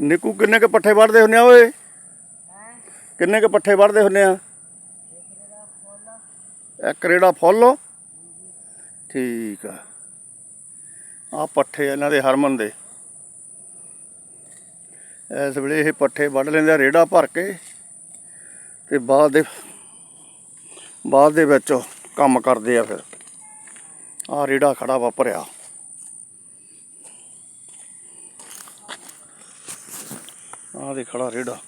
ਨਿੱਕੂ, ਕਿੰਨੇ ਕ ਪੱਠੇ ਵੱਢਦੇ ਹੁੰਨੇ ਆ ਓਏ? ਕਿੰਨੇ ਕ ਪੱਠੇ ਵੱਢਦੇ ਹੁੰਨੇ ਆ? ਇੱਕ ਰੇੜਾ ਫੁੱਲ? ਠੀਕ ਆ। ਆ ਪੱਠੇ ਇਹਨਾਂ ਦੇ, ਹਰਮਨ ਦੇ। ਇਸ ਵੇਲੇ ਇਹ ਪੱਠੇ ਵੱਢ ਲੈਂਦੇ ਆ, ਰੇੜਾ ਭਰ ਕੇ ਤੇ ਬਾਅਦ ਦੇ ਬਾਅਦ ਦੇ ਵਿੱਚ ਕੰਮ ਕਰਦੇ ਆ ਫਿਰ। ਆ ਰੇੜਾ ਖੜਾ ਵਾਪਰਿਆ। ਆ ਦੇ ਖੜਾ ਰੇੜਾ।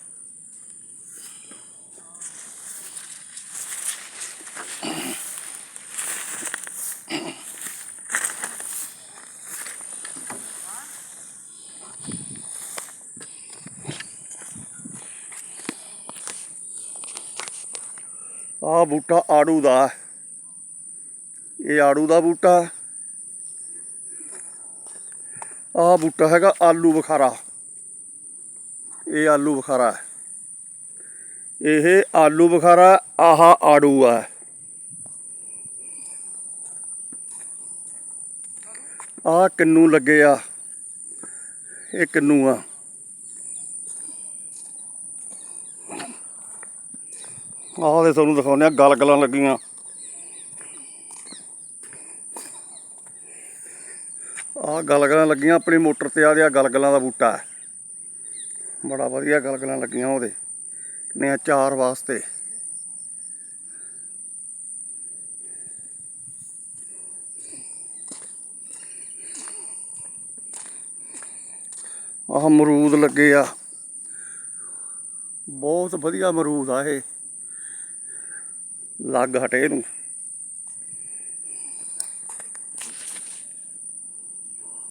ਆ ਬੂਟਾ ਆੜੂ ਦਾ। ਇਹ ਆੜੂ ਦਾ ਬੂਟਾ। ਆ ਬੂਟਾ ਹੈਗਾ ਆਲੂ ਬੁਖਾਰਾ। ਇਹ ਆਲੂ ਬੁਖਾਰਾ ਇਹ ਆਲੂ ਬੁਖਾਰਾ, ਆਹ ਆੜੂ ਆ ਆ ਕਿੰਨੂ ਲੱਗੇ ਆ। ਇਹ ਕਿੰਨੂ ਆ। ਆਹ ਦੇ ਤੁਹਾਨੂੰ ਦਿਖਾਉਂਦੇ ਆ, ਗਲਗਲਾਂ ਲੱਗੀਆਂ। ਆਹ ਗਲਗਲਾਂ ਲੱਗੀਆਂ, ਆਪਣੀ ਮੋਟਰ ਤੇ ਆ ਦੇ ਗਲਗਲਾਂ ਦਾ ਬੂਟਾ ਹੈ। ਬੜਾ ਵਧੀਆ ਗਲਗਲਾਂ ਲੱਗੀਆਂ ਉਹਦੇ। ਨੇ ਚਾਰ ਵਾਸਤੇ। ਆਹ ਅਮਰੂਦ ਲੱਗੇ ਆ। ਬਹੁਤ ਵਧੀਆ ਅਮਰੂਦ ਆ ਇਹ। ਲੱਗ ਹਟੇ ਨੂੰ